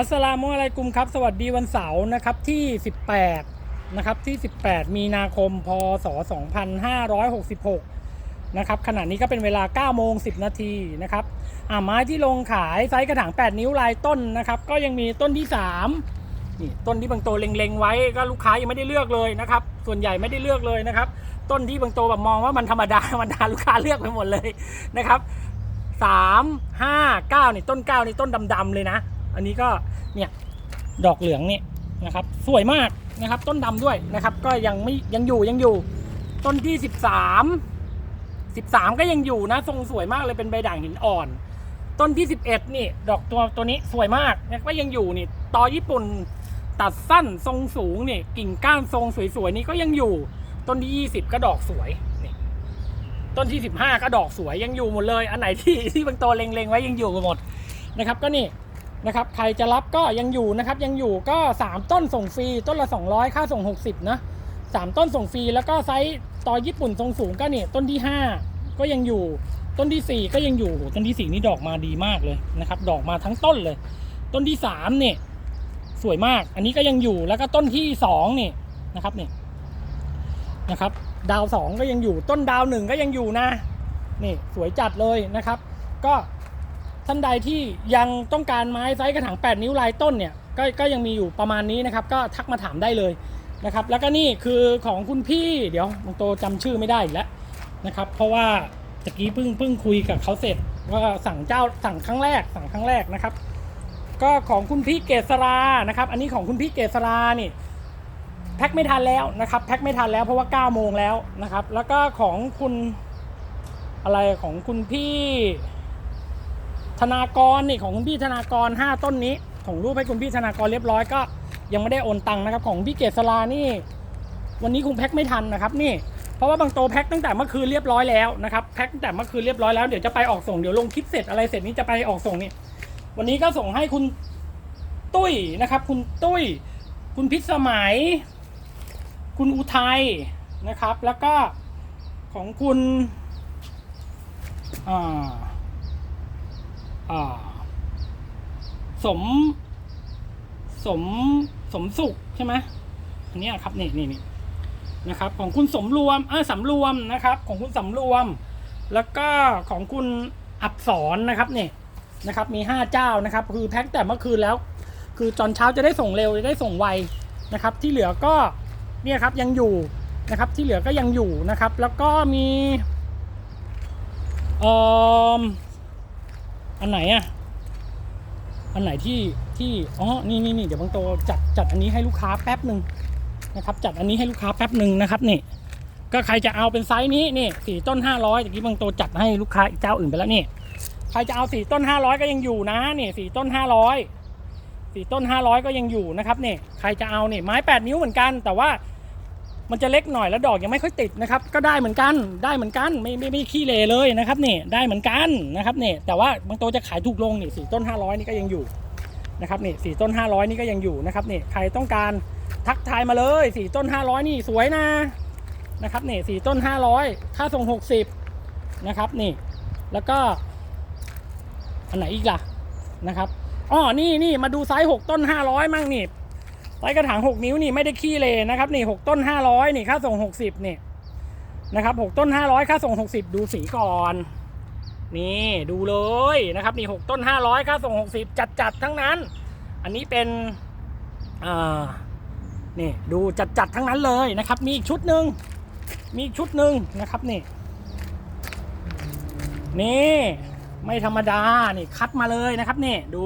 อัสสลามุอะลัยกุมครับ สวัสดีวันเสาร์นะครับที่ 18 นะครับที่ 18 มีนาคม พศ 2566 นะครับขณะนี้ก็เป็นเวลา 9 โมง 10 นาทีนะครับอ่าไม้ที่ลงขายไซส์กระถาง 8 นิ้วลายต้นนะครับ ก็ยังมีต้นที่ 3 นี่ต้นที่บางโตเล็งๆ ไว้ก็ลูกค้ายังไม่ได้เลือกเลยนะครับ ส่วนใหญ่ไม่ได้เลือกเลยนะครับ ต้นที่บางโตแบบมองว่ามันธรรมดาธรรมดาลูกค้าเลือกไปหมดเลยนะครับสามห้าเก้านี่ต้นเก้านี่ต้นดำๆเลยนะ อันนี้ก็เนี่ยดอกเหลืองเนี่ยนะครับสวยมากนะครับต้นดำด้วยนะครับ ก็ยังไม่ยังอยู่ยังอยู่ ต้นที่สิบสามสิบสามก็ยังอยู่นะทรงสวยมากเลยเป็นใบด่างหินอ่อน ต้นที่สิบเอ็ดนี่ ดอกตัวตัวนี้สวยมากก็ยังอยู่นี่ตอญี่ปุ่นตัดสั้นทรงสูงเนี่ยกิ่งก้านทรงสวยๆนี่ก็ยังอยู่ ต้นที่ยี่สิบก็ดอกสวยนี่ต้นที่สิบห้าก็ดอกสวยยังอยู่หมดเลย อันไหนที่ที่บางตัวเล็งๆไว้ยังอยู่หมดนะครับ ก็นี่ นะครับใครจะรับก็ยังอยู่นะครับยังอยู่ก็สามต้นส่งฟรีต้นละสองร้อยค่าส่งหกสิบนะสามต้นส่งฟรีแล้วก็ไซส์ตอญี่ปุ่นทรงสูงก็เนี่ยต้นที่ห้าก็ยังอยู่ต้นที่สี่ก็ยังอยู่ต้นที่สี่นี่ดอกมาดีมากเลยนะครับดอกมาทั้งต้นเลย ต้นที่สามเนี่ยสวยมากอันนี้ก็ยังอยู่แล้วก็ต้นที่สองนี่นะครับเนี่ยนะครับดาวสองก็ยังอยู่ต้นดาวหนึ่งก็ยังอยู่นะนี่สวยจัดเลยนะครับ ก็ ท่านใดที่ยังต้องการไม้ไซส์กระถาง 8 นิ้วลายต้นเนี่ยก็ก็ยังมีอยู่ประมาณนี้นะครับ ก็ทักมาถามได้เลยนะครับ แล้วก็นี่คือของคุณพี่เดี๋ยวบางโตจำชื่อไม่ได้อีกแล้วนะครับ เพราะว่าตะกี้เพิ่งเพิ่งคุยกับเขาเสร็จว่าสั่งเจ้าสั่งครั้งแรกสั่งครั้งแรกนะครับ ก็ของคุณพี่เกษรานะครับ อันนี้ของคุณพี่เกษรานี่แพ็คไม่ทันแล้วนะครับแพ็คไม่ทันแล้วเพราะว่า 9 โมงแล้วนะครับ แล้วก็ของคุณอะไรของคุณพี่ ธนากรนี่ของคุณพี่ธนากร 5 ต้นนี้ ของรูปให้คุณพี่ธนากรเรียบร้อยก็ยังไม่ได้โอนตังค์นะครับ ของพี่เกษรานี่ วันนี้คงแพ็คไม่ทันนะครับนี่เพราะว่าบางโตแพ็คตั้งแต่เมื่อคืนเรียบร้อยแล้วนะครับแพ็คตั้งแต่เมื่อคืนเรียบร้อยแล้วเดี๋ยวจะไปออกส่งเดี๋ยวลงคลิปเสร็จอะไรเสร็จนี้จะไปออกส่งนี่วันนี้ก็ส่งให้คุณตุ้ยนะครับ คุณตุ้ย คุณพิสมัย คุณอุทัยนะครับ แล้วก็ของคุณอ่าอ่า สม สมสมสุขใช่ไหมอันนี้ครับนี่นี่นี่นะครับ ของคุณสมรวมเออสำรวมนะครับ ของคุณสำรวม แล้วก็ของคุณอับสรนนะครับนี่นะครับ มี5เจ้านะครับ คือแพ็คแต่เมื่อคืนแล้ว คือตอนเช้าจะได้ส่งเร็วจะได้ส่งไวนะครับ ที่เหลือก็เนี่ยครับยังอยู่นะครับ ที่เหลือก็ยังอยู่นะครับ แล้วก็มีเอ่อ อันไหนอะอันไหนที่ที่ อ๋อ นี่นี่นี่เดี๋ยวบางโตจัดจัดอันนี้ให้ลูกค้าแป๊บหนึ่งนะครับ จัดอันนี้ให้ลูกค้าแป๊บหนึ่งนะครับนี่ ก็ใครจะเอาเป็นไซส์นี้นี่สี่ต้นห้าร้อยตะกี้บางโตจัดให้ลูกค้าอีกเจ้าอื่นไปแล้วนี่ ใครจะเอาสี่ต้นห้าร้อยก็ยังอยู่นะนี่สี่ต้นห้าร้อยสี่ต้นห้าร้อยก็ยังอยู่นะครับนี่ ใครจะเอาเนี่ยไม้แปดนิ้วเหมือนกัน แต่ว่า มันจะเล็กหน่อยแล้วดอกยังไม่ค่อยติดนะครับ ก็ได้เหมือนกันได้เหมือนกันไม่ไม่ไม่ขี้เลเลยนะครับนี่ได้เหมือนกันนะครับนี่แต่ว่าบางตัวจะขายถูกลงนี่สี่ต้นห้าร้อยนี่ก็ยังอยู่นะครับนี่สี่ต้นห้าร้อยนี่ก็ยังอยู่นะครับนี่ใครต้องการทักทายมาเลยสี่ต้นห้าร้อยนี่สวยนะนะครับนี่สี่ต้นห้าร้อยค่าส่งหกสิบนะครับนี่แล้วก็ อันไหนอีกล่ะนะครับอ๋อนี่นี่มาดูไซส์หกต้นห้าร้อยมั่งนี่ ไซส์กระถางหกนิ้วนี่ไม่ได้ขี้เลยนะครับนี่หกต้นห้าร้อยนี่ค่าส่งหกสิบนี่นะครับหกต้นห้าร้อยค่าส่งหกสิบดูสีก่อน นี่ดูเลยนะครับนี่หกต้นห้าร้อยค่าส่งหกสิบจัดจัดทั้งนั้น อันนี้เป็นอ่านี่ดูจัดจัดทั้งนั้นเลยนะครับ มีอีกชุดหนึ่งมีอีกชุดหนึ่งนะครับนี่นี่ไม่ธรรมดานี่คัดมาเลยนะครับนี่ดู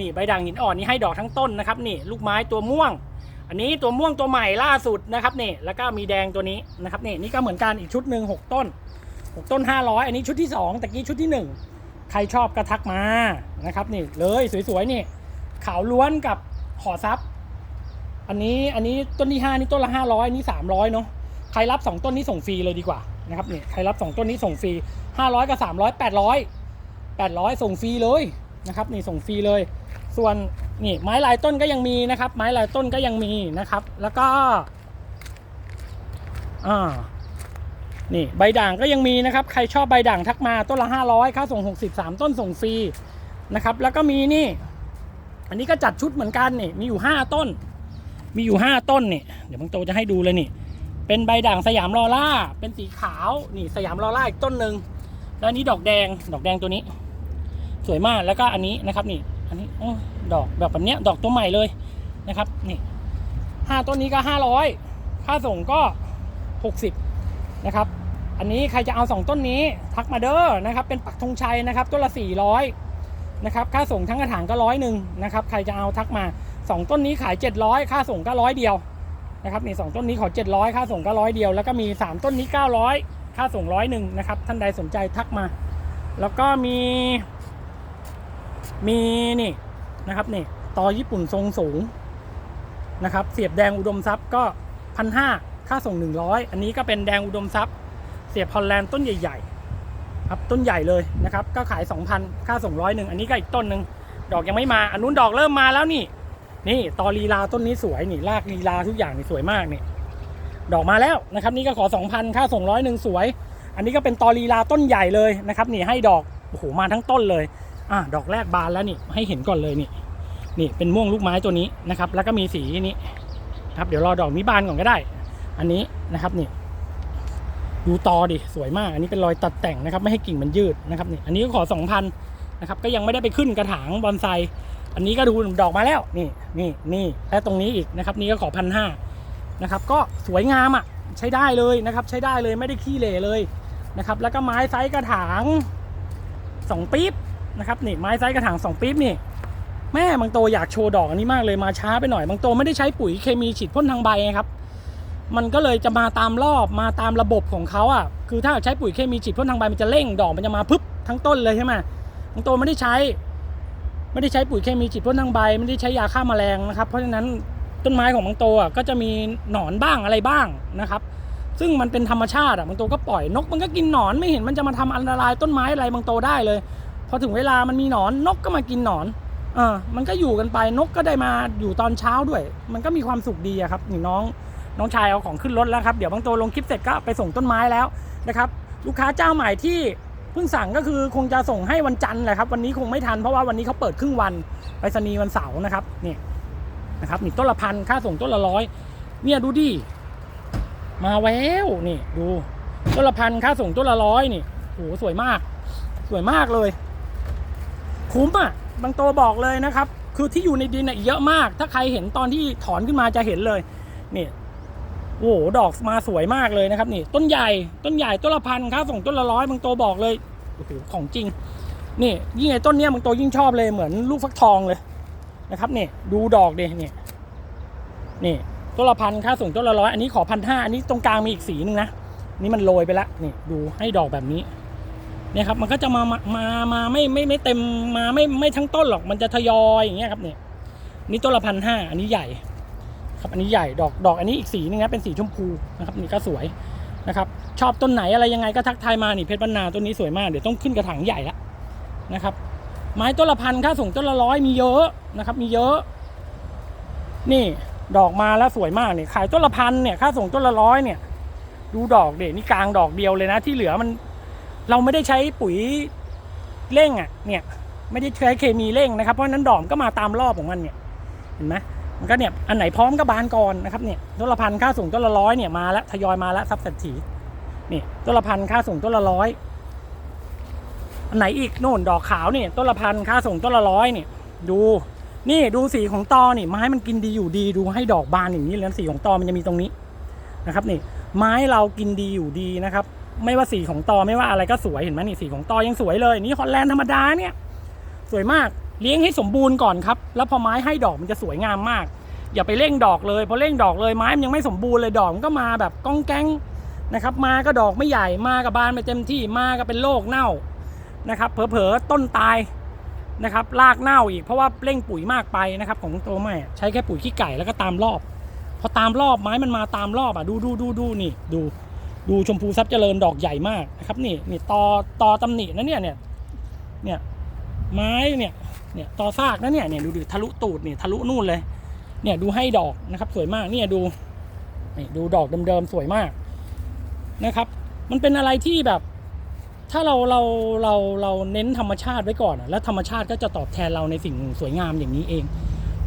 นี่ใบด่างหินอ่อนนี่ให้ดอกทั้งต้นนะครับนี่ลูกไม้ตัวม่วง อันนี้ตัวม่วงตัวใหม่ล่าสุดนะครับนี่แล้วก็มีแดงตัวนี้นะครับนี่นี่ก็เหมือนกันอีกชุดหนึ่งหกต้นหกต้นห้าร้อยอันนี้ชุดที่สองตะกี้ชุดที่หนึ่งใครชอบก็ทักมานะครับนี่เลยสวยๆนี่ขาวล้วนกับขอซับอันนี้อันนี้ต้นที่ห้านี่ต้นละห้าร้อยอันนี้สามร้อยเนาะใครรับสองต้นนี้ส่งฟรีเลยดีกว่านะครับนี่ใครรับสองต้นนี้ส่งฟรีห้าร้อยกับสามร้อยแปดร้อยแปดร้อยส่งฟรีเลยนะครับนี่ส่งฟรีเลย ส่วนนี่ไม้ลายต้นก็ยังมีนะครับ ไม้ลายต้นก็ยังมีนะครับ แล้วก็อ่านี่ใบด่างก็ยังมีนะครับ ใครชอบใบด่างทักมาต้นละห้าร้อยค่าส่งหกสิบสามต้นส่งฟรีนะครับ แล้วก็มีนี่ อันนี้ก็จัดชุดเหมือนกันนี่มีอยู่ห้าต้น มีอยู่ห้าต้นนี่เดี๋ยวบางโตจะให้ดูเลยนี่ เป็นใบด่างสยามลอล่า เป็นสีขาวนี่สยามลอล่าอีกต้นหนึ่งแล้วนี้ดอกแดงดอกแดงตัวนี้ สวยมากแล้วก็อันนี้นะครับนี่ อันนี้อดอกแบบแบบเนี้ยดอกตัวใหม่เลยนะครับนี่ห้าต้นนี้ก็ห้าร้อยค่าส่งก็หกสิบนะครับอันนี้ใครจะเอาสองต้นนี้ทักมาเด้อนะครับเป็นปักธงชัยนะครับต้นละสี่ร้อยนะครับค่าส่งทั้งกระถางก็ร้อยหนึ่งนะครับใครจะเอาทักมาสองต้นนี้ขายเจ็ดร้อยค่าส่งก็ร้อยเดียวนะครับนี่สองต้นนี้ขอเจ็ดร้อยค่าส่งก็ร้อยเดียว แล้วก็มีสามต้นนี้เก้าร้อยค่าส่งร้อยหนึ่งนะครับท่านใดสนใจทักมา แล้วก็มี มีนี่นะครับนี่ตอญี่ปุ่นทรงสูงนะครับ เสียบแดงอุดมทรัพย์ก็พันห้าค่าส่งหนึ่งร้อยอันนี้ก็เป็นแดงอุดมทรัพย์ เสียบฮอลแลนด์ต้นใหญ่ๆครับต้นใหญ่เลยนะครับ ก็ขาย 2,000 ค่าส่งร้อยหนึ่งอันนี้ก็อีกต้นหนึ่งดอกยังไม่มา อันนู้นดอกเริ่มมาแล้วนี่ นี่ตอลีลาต้นนี้สวยนี่รากลีลาทุกอย่างนี่สวยมากนี่ ดอกมาแล้วนะครับ นี่ก็ขอ 2,000 ค่าส่งร้อยหนึ่งสวย อันนี้ก็เป็นตอลีลาต้นใหญ่เลยนะครับ นี่ให้ดอกโอ้โหมาทั้งต้นเลย อะดอกแรกบานแล้วนี่ให้เห็นก่อนเลยนี่นี่เป็นม่วงลูกไม้ตัวนี้นะครับ แล้วก็มีสีนี้ครับเดี๋ยวรอดอกนี้บานก่อนก็ได้ อันนี้นะครับนี่ดูตอดิสวยมาก อันนี้เป็นรอยตัดแต่งนะครับ ไม่ให้กิ่งมันยืดนะครับนี่อันนี้ก็ขอ2,000นะครับก็ยังไม่ได้ไปขึ้นกระถางบอนไซอันนี้ก็ดูดอกมาแล้วนี่นี่นี่และตรงนี้อีกนะครับ นี่ก็ขอพันห้านะครับ ก็สวยงามอะใช้ได้เลยนะครับ ใช้ได้เลยไม่ได้ขี้เหร่เลยนะครับ แล้วก็ไม้ไซส์กระถางสองปี๊บ นะครับนี่ไม้ไซส์กระถางสองปี๊บนี่แม่บางโตอยากโชว์ดอกอันนี้มากเลยมาช้าไปหน่อยบางโตไม่ได้ใช้ปุ๋ยเคมีฉีดพ่นทางใบไงครับมันก็เลยจะมาตามรอบมาตามระบบของเขาอะคือถ้าใช้ปุ๋ยเคมีฉีดพ่นทางใบมันจะเร่งดอกมันจะมาพึบทั้งต้นเลยใช่ไหมบางโตไม่ได้ใช้ ไม่ได้ใช้ปุ๋ยเคมีฉีดพ่นทางใบ ไม่ได้ใช้ยาฆ่าแมลงนะครับ เพราะฉะนั้นต้นไม้ของบางโตอะก็จะมีหนอนบ้างอะไรบ้างนะครับ ซึ่งมันเป็นธรรมชาติอะบางโตก็ปล่อยนกมันก็กินหนอนไม่เห็นมันจะมาทำอันตรายต้นไม้อะไรบางโตได้เลย พอถึงเวลามันมีหนอนนกก็มากินหนอนเออมันก็อยู่กันไปนกก็ได้มาอยู่ตอนเช้าด้วย มันก็มีความสุขดีอะครับนี่น้องน้องชายเอาของขึ้นรถแล้วครับ เดี๋ยวบางโตลงคลิปเสร็จก็ไปส่งต้นไม้แล้วนะครับ ลูกค้าเจ้าใหม่ที่เพิ่งสั่งก็คือคงจะส่งให้วันจันทร์แหละครับ วันนี้คงไม่ทันเพราะว่าวันนี้เขาเปิดครึ่งวันไปรษณีย์วันเสาร์นะครับนี่นะครับนี่ต้นละพันค่าส่งต้นละร้อยเนี่ยดูดิมาแววนี่ดูต้นละพันค่าส่งต้นละร้อยนี่โหสวยมาก สวยมากเลย คุ้มอะบางโตบอกเลยนะครับ คือที่อยู่ในดินน่ะเยอะมาก ถ้าใครเห็นตอนที่ถอนขึ้นมาจะเห็นเลยนี่โอ้โหดอกมาสวยมากเลยนะครับนี่ ต้นใหญ่ต้นใหญ่ต้นละพันค่าส่งต้นละร้อยบางโตบอกเลยโอ้โหของจริง นี่ยิ่งไอ้ต้นเนี้ยบางโตยิ่งชอบเลยเหมือนลูกฟักทองเลยนะครับนี่ดูดอกเดนี่นี่ต้นละพันค่าส่งต้นละร้อยอันนี้ขอพันห้าอันนี้ตรงกลางมีอีกสีหนึ่งนะนี่มันโรยไปล้วนี่ดูให้ดอกแบบนี้ เนี่ยครับมันก็จะมามามามาไม่ไม่ไม่เต็มมาไม่ไม่ทั้งต้นหรอกมันจะทยอยอย่างเงี้ยครับเนี่ยนี่ต้นละพันห้าอันนี้ใหญ่ ครับอันนี้ใหญ่ดอกดอกอันนี้อีกสีนึงนะเป็นสีชมพูนะครับนี่ก็สวยนะครับชอบต้นไหนอะไรยังไงก็ทักทายมานี่เพชรบรรณาต้นนี้สวยมากเดี๋ยวต้องขึ้นกระถางใหญ่ละนะครับ ไม้ต้นละพันค่าส่งต้นละร้อยมีเยอะนะครับ มีเยอะ นี่ดอกมาแล้วสวยมากเนี่ยขายต้นละพันเนี่ยค่าส่งต้นละร้อยเนี่ย ดูดอกเด็นี่กลางดอกเดียวเลยนะที่เหลือมัน เราไม่ได้ใช้ปุ๋ยเร่งอะเนี่ยไม่ได้ใช้เคมีเร่งนะครับเพราะนั้นดอกมันก็มาตามรอบของมันเนี่ยเห็นไหมมันก็เนี่ยอันไหนพร้อมก็บานก่อนนะครับเนี่ยต้นละพันค่าส่งต้นละร้อยเนี่ยมาแล้วทยอยมาแล้วซับเศรษฐีนี่ต้นละพันค่าส่งต้นละร้อยอันไหนอีกโน่นดอกขาวเนี่ยต้นละพันค่าส่งต้นละร้อยเนี่ยดูนี่ดูสีของตอนี่ไม้มันกินดีอยู่ดีดูให้ดอกบานอย่างนี้แล้วสีของตอมันจะมีตรงนี้นะครับนี่ไม้เรากินดีอยู่ดีนะครับ ไม่ว่าสีของตอไม่ว่าอะไรก็สวยเห็นไหมนี่สีของตอยังสวยเลย นี่ฮอลแลนด์ธรรมดาเนี่ย สวยมากเลี้ยงให้สมบูรณ์ก่อนครับ แล้วพอไม้ให้ดอกมันจะสวยงามมาก อย่าไปเร่งดอกเลยพอเร่งดอกเลยไม้มันยังไม่สมบูรณ์เลยดอกมันก็มาแบบก้องแก๊งนะครับ มาก็ดอกไม่ใหญ่มากับบานไม่เต็มที่มาก็เป็นโรคเน่านะครับเผลอๆต้นตายนะครับรากเน่าอีกเพราะว่าเร่งปุ๋ยมากไปนะครับของตัวแม่ใช้แค่ปุ๋ยขี้ไก่แล้วก็ตามรอบ พอตามรอบไม้มันมาตามรอบอะดูดูดูดูนี่ดู ดูชมพูทรัพย์เจริญดอกใหญ่มากนะครับนี่นี่ตอตอตำหนินะเนี่ยเนี่ยเนี่ยไม้เนี่ยเนี่ยตอซากนะเนี่ยเนี่ยดูดิทะลุตูดเนี่ยทะลุนู่นเลย เนี่ยดูให้ดอกนะครับ สวยมากเนี่ยดูนี่ดูดอกเดิมๆสวยมากนะครับ มันเป็นอะไรที่แบบ ถ้าเราเราเราเราเน้นธรรมชาติไว้ก่อนแล้วธรรมชาติก็จะตอบแทนเราในสิ่งสวยงามอย่างนี้เอง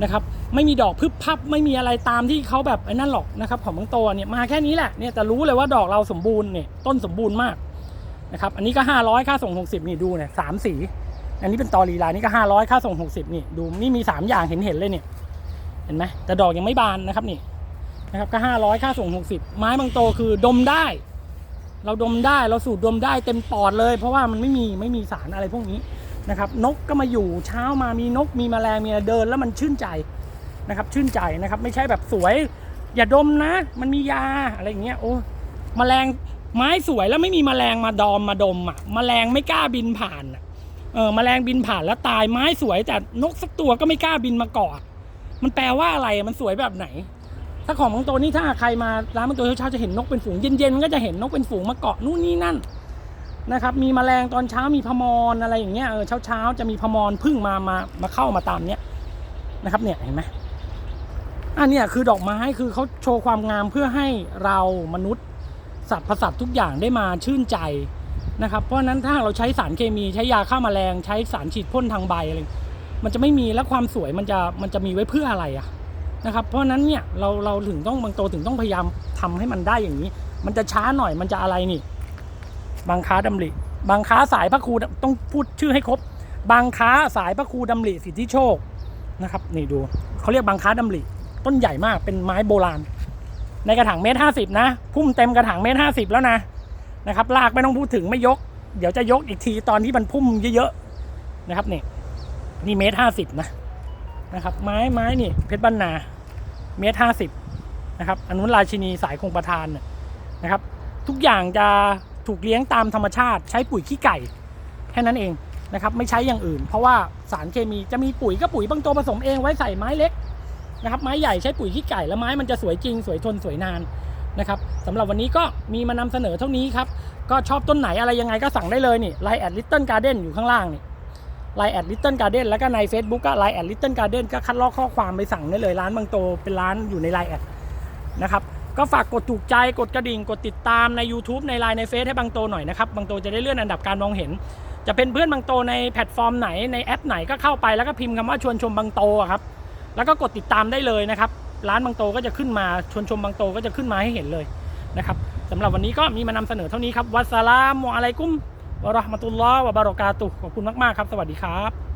นะครับไม่มีดอกพึบพับไม่มีอะไรตามที่เขาแบบไอ้นั่นหรอกนะครับของบางโตเนี่ยมาแค่นี้แหละเนี่ยแต่รู้เลยว่าดอกเราสมบูรณ์เนี่ยต้นสมบูรณ์มากนะครับอันนี้ก็ 500 ค่าส่ง 60 นี่ดูเนี่ยสามสี อันนี้เป็นตอรีลานี่ก็ 500 ค่าส่ง 60 นี่ดูนี่มี 3 อย่างเห็นเห็นเลยเนี่ยเห็นไหมแต่ดอกยังไม่บานนะครับนี่นะครับก็ 500 ค่าส่ง 60 ไม้บางโตคือดมได้ เราดมได้เราสูดดมได้เต็มปอดเลย เพราะว่ามันไม่มีไม่มีสารอะไรพวกนี้ นะครับนกก็มาอยู่เช้ามามีนกมีแมลงมีอะไรเดินแล้วมันชื่นใจนะครับชื่นใจนะครับไม่ใช่แบบสวย อย่าดมนะ มันมียาอะไรอย่างเงี้ยโอ้แมลงไม้สวยแล้วไม่มีแมลงมาดอมมาดมอะแมลงไม่กล้าบินผ่านเออแมลงบินผ่านแล้วตายไม้สวยแต่นกสักตัวก็ไม่กล้าบินมาเกาะมันแปลว่าอะไรมันสวยแบบไหน ถ้าของบางตัวนี่ถ้าใครมาร้านบางตัวเช้าจะเห็นนกเป็นฝูงเย็นๆมันก็จะเห็นนกเป็นฝูงมาเกาะนู่นนี่นั่น นะครับ มีแมลงตอนเช้ามีพมรอะไรอย่างเงี้ยเออเช้าๆจะมีพมรพึ่งมามามาเข้ามาตามเนี้ยนะครับ เนี่ยเห็นไหมอันเนี้ยคือดอกไม้คือเขาโชว์ความงามเพื่อให้เรามนุษย์สัตว์ประสัตว์ทุกอย่างได้มาชื่นใจนะครับ เพราะนั้นถ้าเราใช้สารเคมีใช้ยาฆ่าแมลงใช้สารฉีดพ่นทางใบอะไรมันจะไม่มีแล้วความสวยมันจะมันจะมีไว้เพื่ออะไรอะนะครับ เพราะนั้นเนี่ยเราเราถึงต้องบางโตถึงต้องพยายามทำให้มันได้อย่างนี้ มันจะช้าหน่อยมันจะอะไรนี่ บางค้าดำริบางค้าสายพระครูต้องพูดชื่อให้ครบ บางค้าสายพระครูดำริสิทธิโชคนะครับนี่ดูเขาเรียกบางค้าดำริต้นใหญ่มากเป็นไม้โบราณ ในกระถางเมตรห้าสิบนะ พุ่มเต็มกระถางเมตรห้าสิบแล้วนะนะครับลากไม่ต้องพูดถึงไม่ยก เดี๋ยวจะยกอีกทีตอนที่มันพุ่มเยอะๆนะครับนี่นี่เมตรห้าสิบนะนะครับไม้ไม้นี่เพชรบ้านนาเมตรห้าสิบนะครับอันนู้นราชินีสายคงประทานนะครับ ทุกอย่างจะ ถูกเลี้ยงตามธรรมชาติใช้ปุ๋ยขี้ไก่แค่นั้นเองนะครับไม่ใช้อย่างอื่น เพราะว่าสารเคมีจะมีปุ๋ยก็ปุ๋ยบางตัวผสมเองไว้ใส่ไม้เล็กนะครับไม้ใหญ่ใช้ปุ๋ยขี้ไก่แล้วไม้มันจะสวยจริง สวยทนสวยนานนะครับสำหรับวันนี้ก็มีมานำเสนอเท่านี้ครับ ก็ชอบต้นไหนอะไรยังไงก็สั่งได้เลยนี่ไลน์แอดลิตเติ้ลการ์เด้นอยู่ข้างล่างนี่ไลน์แอดลิตเติ้ลการ์เด้นแล้วก็ใน Facebook ก็ไลน์แอดลิตเติ้ลการ์เด้นก็คัดลอกข้อความไปสั่งได้เลยร้านบางโตเป็นร้านอยู่ในไลน์แอดนะครับ ก็ฝากกดถูกใจกดกระดิ่ง กดติดตามใน YouTube ในไลน์ในเฟซให้บางโตหน่อยนะครับบางโตจะได้เลื่อนอันดับการมองเห็น จะเป็นเพื่อนบางโตในแพลตฟอร์มไหนในแอปไหนก็เข้าไปแล้วก็พิมพ์คำว่าชวนชมบางโตครับแล้วก็กดติดตามได้เลยนะครับร้านบางโตก็จะขึ้นมาชวนชมบางโตก็จะขึ้นมาให้เห็นเลยนะครับสำหรับวันนี้ก็มีมานำเสนอเท่านี้ครับวัสสลามุอะลัยกุมวะราะห์มะตุลลอฮ์วะบารอกาตุขอบคุณมากๆครับ สวัสดีครับ